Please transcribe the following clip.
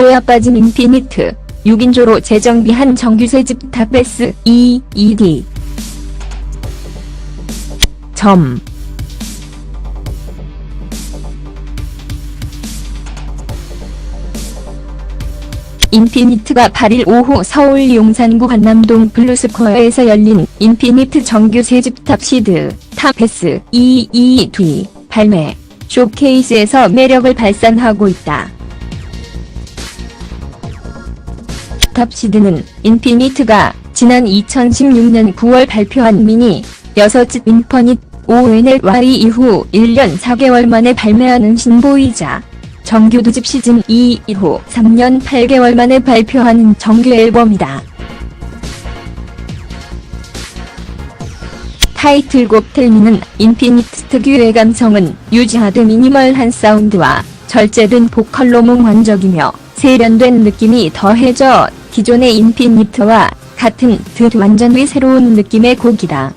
뽀야 빠진 인피니트 6인조로 재정비한 정규세 집탑 S E E D 점. 인피니트가 8일 오후 서울 용산구 관남동 블루스코어에서 열린 인피니트 정규 세집탑 시드 탑 S E E D 발매. 쇼케이스에서 매력을 발산하고 있다. 탑시드는 인피니트가 지난 2016년 9월 발표한 미니 6집 인퍼닛 ONLY 이후 1년 4개월 만에 발매하는 신보이자 정규 2집 시즌 2 이후 3년 8개월 만에 발표하는 정규 앨범이다. 타이틀곡 텔미는 인피니트 특유의 감성은 유지하되 미니멀한 사운드와 절제된 보컬로 몽환적이며 세련된 느낌이 더해져 기존의 인피니트와 같은 듯 완전히 새로운 느낌의 곡이다.